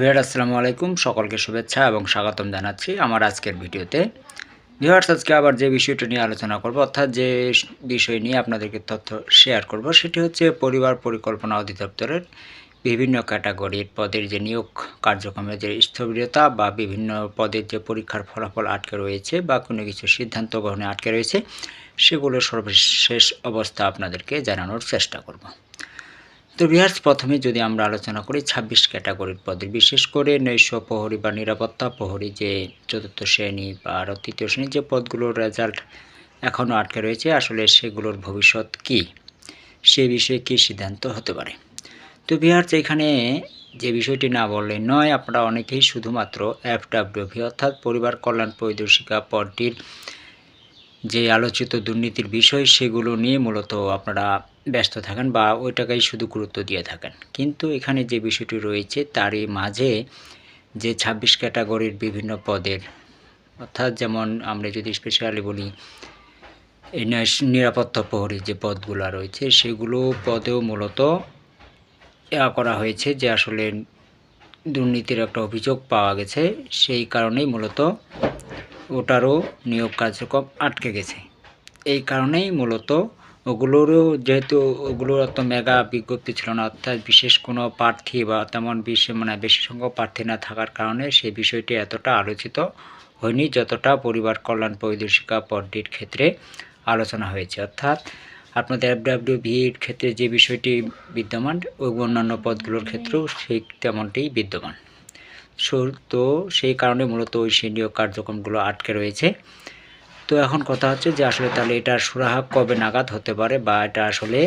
Viewer আসসালামু আলাইকুম। সকলকে শুভেচ্ছা এবং স্বাগতম জানাচ্ছি আমার আজকের ভিডিওতে। ভিউয়ার্স আজকে আবার যে বিষয়টি নিয়ে আলোচনা করব, অর্থাৎ যে বিষয় নিয়ে আপনাদেরকে তথ্য শেয়ার করব, সেটি হচ্ছে পরিবার পরিকল্পনা অধিদপ্তরের বিভিন্ন ক্যাটাগরির পদের যে নিয়োগ কার্যক্রমের যে স্থবিরতা বা বিভিন্ন পদের যে পরীক্ষার ফলাফল আটকে রয়েছে বা কোনো কিছু সিদ্ধান্ত গ্রহণে আটকে রয়েছে, সেগুলোর সর্বশেষ অবস্থা আপনাদেরকে জানানোর চেষ্টা করব। তো বিহার প্রথমে যদি আমরা আলোচনা করি ছাব্বিশ ক্যাটাগরির পদে, বিশেষ করে নৈশ প্রহরী বা নিরাপত্তা প্রহরী যে চতুর্থ শ্রেণি বা আরও তৃতীয় শ্রেণির যে পদগুলোর রেজাল্ট এখনও আটকে রয়েছে, আসলে সেগুলোর ভবিষ্যৎ কি? সে বিষয়ে কী সিদ্ধান্ত হতে পারে? তো বিহার এখানে যে বিষয়টি না বললে নয়, আপনারা অনেকেই শুধুমাত্র এফডাব্লিউভি অর্থাৎ পরিবার কল্যাণ পরিদর্শিকা পদটির যে আলোচিত দুর্নীতির বিষয় সেগুলো নিয়ে মূলত আপনারা ব্যস্ত থাকেন বা ওইটাকেই শুধু গুরুত্ব দিয়ে থাকেন। কিন্তু এখানে যে বিষয়টি রয়েছে তারই মাঝে যে ছাব্বিশ ক্যাটাগরির বিভিন্ন পদের, অর্থাৎ যেমন আমরা যদি স্পেশালি বলি এই নিরাপত্তা প্রহরী যে পদগুলো রয়েছে সেগুলো পদেও মূলত করা হয়েছে যে আসলে দুর্নীতির একটা অভিযোগ পাওয়া গেছে। সেই কারণেই মূলত ওটারও নিয়োগ কার্যক্রম আটকে গেছে। এই কারণেই মূলত ওগুলোরও যেহেতু ওগুলোর অত মেগা বিজ্ঞপ্তি ছিল না, অর্থাৎ বিশেষ কোনো প্রার্থী বা তেমন বিশেষ মানে বেশি সংখ্যক প্রার্থী না থাকার কারণে সেই বিষয়টি এতটা আলোচিত হয়নি যতটা পরিবার কল্যাণ পরিদর্শিকা পদটির ক্ষেত্রে আলোচনা হয়েছে। অর্থাৎ আপনাদের এফডাব্লিউ ভির ক্ষেত্রে যে বিষয়টি বিদ্যমান, ওই অন্যান্য পদগুলোর ক্ষেত্রেও সেই তেমনটি বিদ্যমান। তো সেই কারণে মূলত ওই সেই কার্যক্রমগুলো আটকে রয়েছে। তো এখন কথা হচ্ছে যে আসলে তাহলে এটা সুরাহা কবে নাগাদ হতে পারে বা এটা আসলে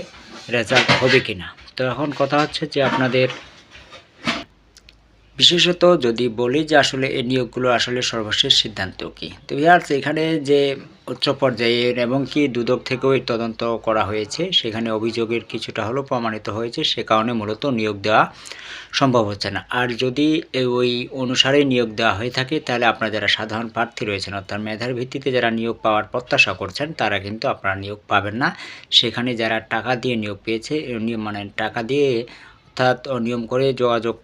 রেজাল্ট হবে কি না তো এখন কথা হচ্ছে যে আপনাদের বিশেষত যদি বলি যে আসলে এই নিয়োগগুলো আসলে সর্বশেষ সিদ্ধান্ত কী? তো ভিয়ার্স এখানে যে উচ্চ পর্যায়ের এবং কি দুদক থেকেও এই তদন্ত করা হয়েছে, সেখানে অভিযোগের কিছুটা হলেও প্রমাণিত হয়েছে, সে কারণে মূলত নিয়োগ দেওয়া সম্ভব হচ্ছে না। আর যদি ওই অনুসারে নিয়োগ দেওয়া হয়ে থাকে, তাহলে আপনারা যারা সাধারণ প্রার্থী রয়েছেন, অর্থাৎ মেধার ভিত্তিতে যারা নিয়োগ পাওয়ার প্রত্যাশা করছেন, তারা কিন্তু আপনারা নিয়োগ পাবেন না। সেখানে যারা টাকা দিয়ে নিয়োগ পেয়েছে মানে টাকা দিয়ে অর্থাৎ নিয়ম করে যোগাযোগ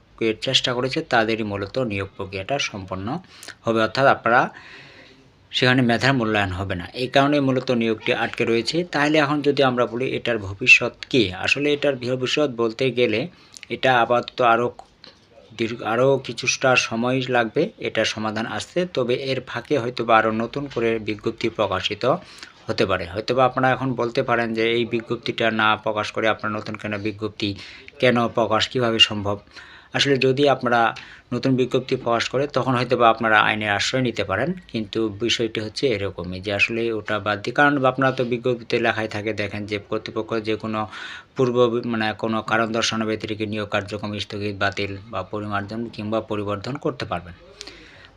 চেষ্টা করেছে, তাদেরই মূলত নিয়োগ প্রক্রিয়াটা সম্পন্ন হবে। অর্থাৎ আপনারা সেখানে মেধার মূল্যায়ন হবে না। এই কারণে মূলত নিয়োগটি আটকে রয়েছে। তাহলে এখন যদি আমরা বলি, এটার ভবিষ্যৎ কী? আসলে এটার ভবিষ্যৎ বলতে গেলে এটা আপাতত আরও দীর্ঘ আরও কিছুটা সময় লাগবে এটার সমাধান আসতে। তবে এর ফাঁকে হয়তো বা আরও নতুন করে বিজ্ঞপ্তি প্রকাশিত হতে পারে। হয়তো বা আপনারা এখন বলতে পারেন যে, এই বিজ্ঞপ্তিটা না প্রকাশ করে আপনার নতুন কেন বিজ্ঞপ্তি, কেন প্রকাশ, কীভাবে সম্ভব? আসলে যদি আপনারা নতুন বিজ্ঞপ্তি প্রকাশ করে, তখন হয়তো বা আপনারা আইনের আশ্রয় নিতে পারেন। কিন্তু বিষয়টি হচ্ছে এরকমই যে আসলে ওটা বাদ দিয়ে, কারণ আপনারা তো বিজ্ঞপ্তিতে লেখাই থাকে, দেখেন যে কর্তৃপক্ষ যে কোনো পূর্ব মানে কোনো কারণ দর্শানো ব্যতিরিকে নিয়োগ কার্যক্রম স্থগিত, বাতিল বা পরিমার্জন কিংবা পরিবর্ধন করতে পারবেন।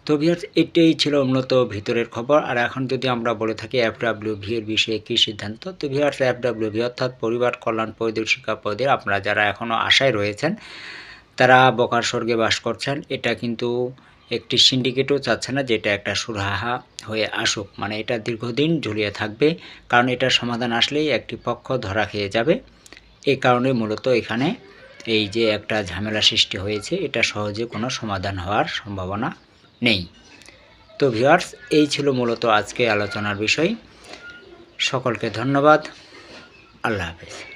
তো ভিয়ার্স এটাই ছিল উন্নত ভিতরের খবর। আর এখন যদি আমরা বলে থাকি এফডাব্লিউ ভি এর বিষয়ে কী সিদ্ধান্ত, তো ভিয়ার্স এফডাব্লিউ ভি অর্থাৎ পরিবার কল্যাণ পরিদর্শিকা পদের আপনারা যারা এখনও আশায় রয়েছেন তারা বকার স্বর্গে বাস করছেন। এটা কিন্তু একটি সিন্ডিকেটও চাচ্ছে না, যেটা একটা সুরাহা হয়ে আসুক। মানে এটা দীর্ঘদিন ঝুলিয়ে থাকবে, কারণ এটার সমাধান আসলেই একটি পক্ষ ধরা খেয়ে যাবে। এই কারণে মূলত এখানে এই যে একটা ঝামেলা সৃষ্টি হয়েছে, এটা সহজে কোনো সমাধান হওয়ার সম্ভাবনা নেই। তো ভিওয়ার্স এই ছিল মূলত আজকে আলোচনার বিষয়। সকলকে ধন্যবাদ। আল্লাহ হাফেজ।